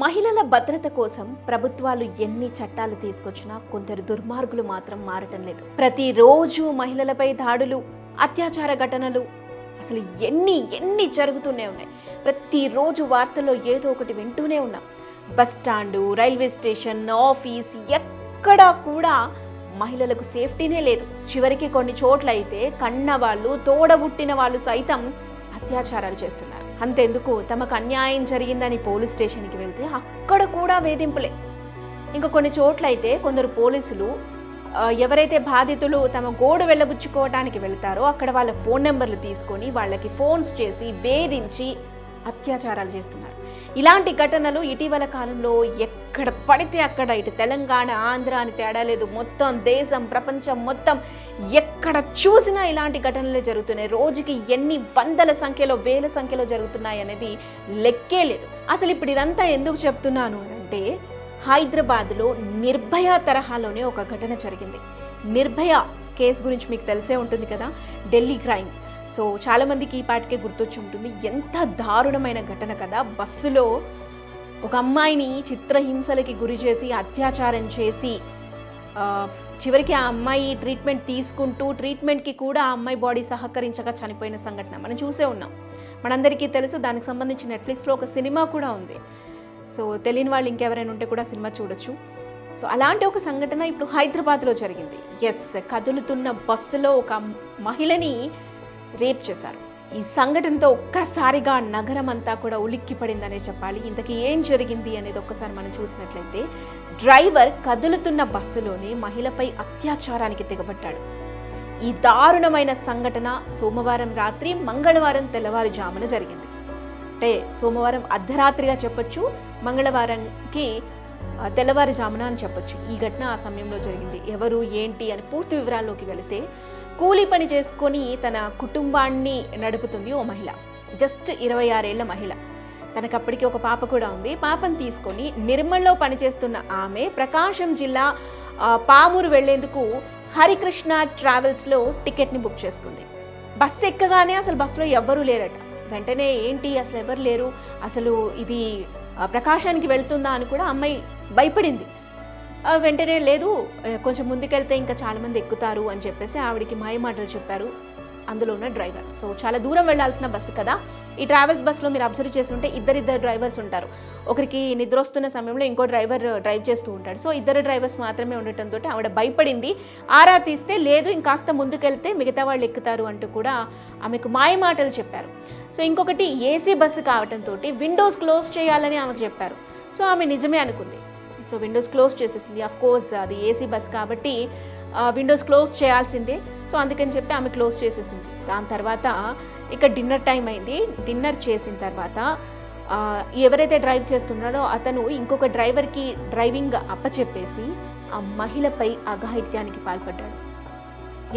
మహిళల భద్రత కోసం ప్రభుత్వాలు ఎన్ని చట్టాలు తీసుకొచ్చినా కొందరు దుర్మార్గులు మాత్రం మారటం లేదు. ప్రతిరోజు మహిళలపై దాడులు అత్యాచార ఘటనలు అసలు ఎన్ని ఎన్ని జరుగుతూనే ఉన్నాయి. ప్రతిరోజు వార్తల్లో ఏదో ఒకటి వింటూనే ఉన్నాం. Bus stand railway station office ఎక్కడా కూడా మహిళలకు సేఫ్టీనే లేదు. చివరికి కొన్ని చోట్ల అయితే కన్న వాళ్ళు తోడబుట్టిన వాళ్ళు సైతం అత్యాచారాలు చేస్తున్నారు. అంతెందుకు? తమకు అన్యాయం జరిగిందని పోలీస్ స్టేషన్కి వెళ్తే అక్కడ కూడా వేధింపులే. ఇంకా కొన్ని చోట్ల అయితే కొందరు పోలీసులు ఎవరైతే బాధితులు తమ గోడు వెళ్ళబుచ్చుకోవడానికి వెళ్తారో అక్కడ వాళ్ళ ఫోన్ నెంబర్లు తీసుకొని వాళ్ళకి ఫోన్స్ చేసి వేధించి అత్యాచారాలు చేస్తున్నారు. ఇలాంటి ఘటనలు ఇటీవల కాలంలో ఎక్కడ పడితే అక్కడ ఇటు తెలంగాణ ఆంధ్ర అని తేడా లేదు. మొత్తం దేశం ప్రపంచం మొత్తం ఎక్కడ చూసినా ఇలాంటి ఘటనలే జరుగుతున్నాయి. రోజుకి ఎన్ని వందల సంఖ్యలో వేల సంఖ్యలో జరుగుతున్నాయి అనేది లెక్కే లేదు. అసలు ఇప్పుడు ఇదంతా ఎందుకు చెప్తున్నాను అంటే హైదరాబాద్లో నిర్భయ తరహాలోనే ఒక ఘటన జరిగింది. నిర్భయ కేసు గురించి మీకు తెలిసే ఉంటుంది కదా? ఢిల్లీ క్రైమ్. సో చాలామందికి ఈ పాటికే గుర్తొచ్చి ఉంటుంది. ఎంత దారుణమైన ఘటన కదా! బస్సులో ఒక అమ్మాయిని చిత్రహింసలకి గురి చేసి అత్యాచారం చేసి చివరికి ఆ అమ్మాయి ట్రీట్మెంట్ తీసుకుంటూ ట్రీట్మెంట్కి కూడా ఆ అమ్మాయి బాడీ సహకరించక చనిపోయిన సంఘటన మనం చూసే ఉన్నాం. మనందరికీ తెలుసు దానికి సంబంధించి నెట్ఫ్లిక్స్లో ఒక సినిమా కూడా ఉంది. సో తెలియని వాళ్ళు ఇంకెవరైనా ఉంటే కూడా సినిమా చూడొచ్చు. సో అలాంటి ఒక సంఘటన ఇప్పుడు హైదరాబాద్లో జరిగింది. ఎస్ కదులుతున్న బస్సులో ఒక మహిళని రేప్ చేశారు. ఈ సంఘటనతో ఒక్కసారిగా నగరం అంతా కూడా ఉలిక్కి పడిందనే చెప్పాలి. ఇంతకీ ఏం జరిగింది అనేది ఒక్కసారి మనం చూసినట్లయితే డ్రైవర్ కదులుతున్న బస్సులోనే మహిళపై అత్యాచారానికి తెగబట్టాడు ఈ దారుణమైన సంఘటన సోమవారం రాత్రి మంగళవారం తెల్లవారుజామున జరిగింది. అంటే సోమవారం అర్ధరాత్రిగా చెప్పొచ్చు మంగళవారంకి తెల్లవారుజామున అని చెప్పొచ్చు. ఈ ఘటన ఆ సమయంలో జరిగింది. ఎవరు ఏంటి అని పూర్తి వివరాల్లోకి వెళితే కూలీ పని చేసుకొని తన కుటుంబాన్ని నడుపుతుంది ఓ మహిళ. జస్ట్ ఇరవై ఆరేళ్ళ మహిళ. తనకు అప్పటికి ఒక పాప కూడా ఉంది. పాపను తీసుకొని నిర్మల్లో పనిచేస్తున్న ఆమె ప్రకాశం జిల్లా పామూరు వెళ్ళేందుకు హరికృష్ణ ట్రావెల్స్లో టికెట్ని బుక్ చేసుకుంది. బస్సు ఎక్కగానే అసలు బస్సులో ఎవ్వరూ లేరట. వెంటనే ఏంటి? అసలు ఎవరు లేరు? అసలు ఇది ప్రకాశానికి వెళ్తుందా అని కూడా అమ్మాయి భయపడింది. వెంటనే లేదు కొంచెం ముందుకెళ్తే ఇంకా చాలామంది ఎక్కుతారు అని చెప్పేసి ఆవిడికి మాయమాటలు చెప్పారు. అందులో ఉన్న డ్రైవర్. సో చాలా దూరం వెళ్ళాల్సిన బస్సు కదా. ఈ ట్రావెల్స్ బస్సులో మీరు అబ్జర్వ్ చేస్తుంటే ఇద్దరిద్దరు డ్రైవర్స్ ఉంటారు. ఒకరికి నిద్ర వస్తున్న సమయంలో ఇంకో డ్రైవర్ డ్రైవ్ చేస్తూ ఉంటాడు. సో ఇద్దరు డ్రైవర్స్ మాత్రమే ఉండటంతో ఆవిడ భయపడింది. ఆరా తీస్తే లేదు ఇంకాస్త ముందుకెళ్తే మిగతా వాళ్ళు ఎక్కుతారు అంటూ కూడా ఆమెకు మాయమాటలు చెప్పారు. సో ఇంకొకటి ఏసీ బస్సు కావటంతో విండోస్ క్లోజ్ చేయాలని ఆమెకు చెప్పారు. సో ఆమె నిజమే అనుకుంది. సో విండోస్ క్లోజ్ చేసేసింది. అఫ్ కోర్స్ అది ఏసీ బస్ కాబట్టి విండోస్ క్లోజ్ చేయాల్సిందే. సో అందుకని చెప్పి ఆమె క్లోజ్ చేసేసింది. దాని తర్వాత ఇక డిన్నర్ టైం అయింది. డిన్నర్ చేసిన తర్వాత ఎవరైతే డ్రైవ్ చేస్తున్నాడో అతను ఇంకొక డ్రైవర్కి డ్రైవింగ్ అప్పచెప్పేసి ఆ మహిళపై అఘాయిత్యానికి పాల్పడ్డాడు.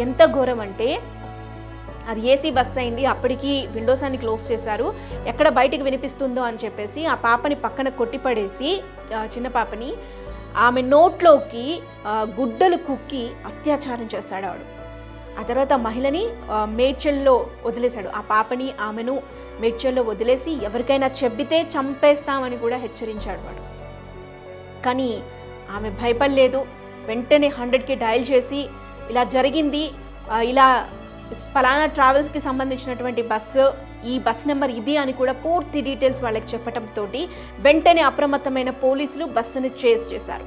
ఎంత ఘోరం అంటే అది ఏసీ బస్ అయింది. అప్పటికి విండోస్ అన్ని క్లోజ్ చేశారు. ఎక్కడ బయటికి వినిపిస్తుందో అని చెప్పేసి ఆ పాపని పక్కన కొట్టిపడేసి చిన్న పాపని ఆమె నోట్లోకి గుడ్డలు కుక్కి అత్యాచారం చేశాడు ఆడు ఆ తర్వాత మహిళని మేడ్చల్లో వదిలేశాడు. ఆ పాపని ఆమెను మేడ్చల్లో వదిలేసి ఎవరికైనా చెబితే చంపేస్తామని కూడా హెచ్చరించాడు వాడు. కానీ ఆమె భయపడలేదు. వెంటనే హండ్రెడ్కి డయల్ చేసి ఇలా జరిగింది ఇలా ఫలానా ట్రావెల్స్కి సంబంధించినటువంటి బస్సు ఈ బస్ నెంబర్ ఇది అని కూడా పూర్తి డీటెయిల్స్ వాళ్ళకి చెప్పడంతో వెంటనే అప్రమత్తమైన పోలీసులు బస్సును చేజ్ చేశారు.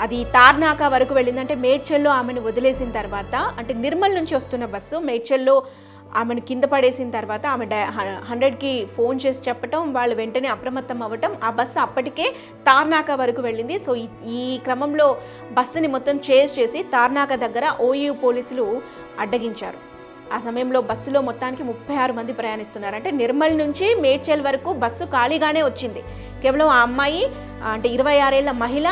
అది తార్నాక వరకు వెళ్ళిందంటే మేడ్చల్లో ఆమెను వదిలేసిన తర్వాత అంటే నిర్మల్ నుంచి వస్తున్న బస్సు మేడ్చల్లో ఆమెను కింద పడేసిన తర్వాత ఆమె డై హండ్రెడ్కి ఫోన్ చేసి చెప్పటం వాళ్ళు వెంటనే అప్రమత్తం అవ్వటం ఆ బస్సు అప్పటికే తార్నాక వరకు వెళ్ళింది. సో ఈ- ఈ క్రమంలో బస్సుని మొత్తం చేజ్ చేసి తార్నాక దగ్గర ఓయూ పోలీసులు అడ్డగించారు. ఆ సమయంలో బస్సులో మొత్తానికి ముప్పై ఆరు మంది ప్రయాణిస్తున్నారు అంటే నిర్మల్ నుంచి మేడ్చల్ వరకు బస్సు ఖాళీగానే వచ్చింది. కేవలం ఆ అమ్మాయి అంటే ఇరవై ఆరేళ్ళ మహిళ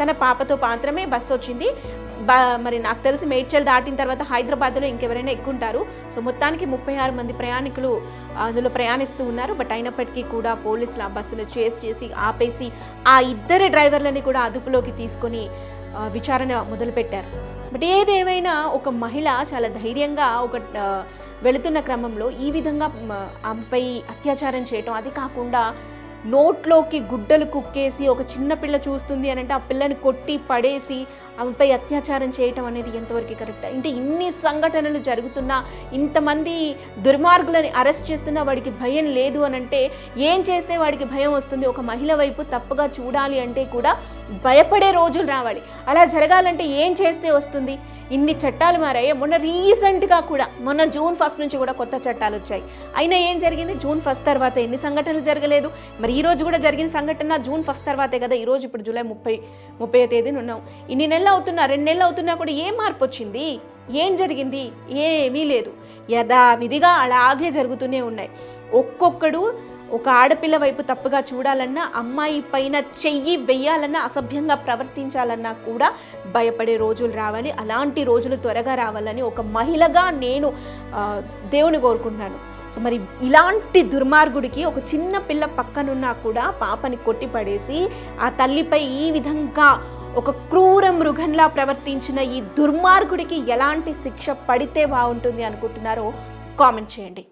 తన పాపతో మాత్రమే బస్సు వచ్చింది. బ మరి నాకు తెలిసి మేడ్చల్ దాటిన తర్వాత హైదరాబాద్లో ఇంకెవరైనా ఎక్కుంటారు సో మొత్తానికి ముప్పై ఆరు మంది ప్రయాణికులు అందులో ప్రయాణిస్తూ ఉన్నారు. బట్ అయినప్పటికీ కూడా పోలీసులు ఆ బస్సును చేస్ చేసి ఆపేసి ఆ ఇద్దరు డ్రైవర్లని కూడా అదుపులోకి తీసుకొని విచారణ మొదలుపెట్టారు. బట్ ఏదేమైనా ఒక మహిళ చాలా ధైర్యంగా ఒక వెళుతున్న క్రమంలో ఈ విధంగా ఆమెపై అత్యాచారం చేయటం అది కాకుండా నోట్లోకి గుడ్డలు కుక్కేసి ఒక చిన్న పిల్ల చూస్తుంది అని అంటే ఆ పిల్లని కొట్టి పడేసి ఆమెపై అత్యాచారం చేయటం అనేది ఎంతవరకు కరెక్ట్? అంటే ఇన్ని సంఘటనలు జరుగుతున్నా ఇంతమంది దుర్మార్గులని అరెస్ట్ చేస్తున్నా వాడికి భయం లేదు అని అంటే ఏం చేస్తే వాడికి భయం వస్తుంది? ఒక మహిళ వైపు తప్పుగా చూడాలి అంటే కూడా భయపడే రోజులు రావాలి. అలా జరగాలంటే ఏం చేస్తే వస్తుంది? ఇన్ని చట్టాలు మారాయి మొన్న రీసెంట్గా కూడా మొన్న జూన్ ఫస్ట్ నుంచి కూడా కొత్త చట్టాలు వచ్చాయి. అయినా ఏం జరిగింది? జూన్ ఫస్ట్ తర్వాత ఎన్ని సంఘటనలు జరగలేదు? మరి ఈ రోజు కూడా జరిగిన సంఘటన జూన్ ఫస్ట్ తర్వాతే కదా ఈరోజు ఇప్పుడు జూలై ముప్పై ముప్పై తేదీన ఉన్నాం. ఇన్ని నెలలు అవుతున్నా రెండు నెలలు అవుతున్నా కూడా ఏం మార్పు వచ్చింది? ఏం జరిగింది? ఏమీ లేదు. యథావిధిగా అలాగే జరుగుతూనే ఉన్నాయి. ఒక్కొక్కడు ఒక ఆడపిల్ల వైపు తప్పుగా చూడాలన్నా అమ్మాయి పైన చెయ్యి వెయ్యాలన్నా అసభ్యంగా ప్రవర్తించాలన్నా కూడా భయపడే రోజులు రావాలి. అలాంటి రోజులు త్వరగా రావాలని ఒక మహిళగా నేను దేవుని కోరుకుంటున్నాను. సో మరి ఇలాంటి దుర్మార్గుడికి ఒక చిన్న పిల్ల పక్కనున్నా కూడా పాపని కొట్టిపడేసి ఆ తల్లిపై ఈ విధంగా ఒక క్రూర మృగంలా ప్రవర్తించిన ఈ దుర్మార్గుడికి ఎలాంటి శిక్ష పడితే బాగుంటుంది అనుకుంటున్నారో కామెంట్ చేయండి.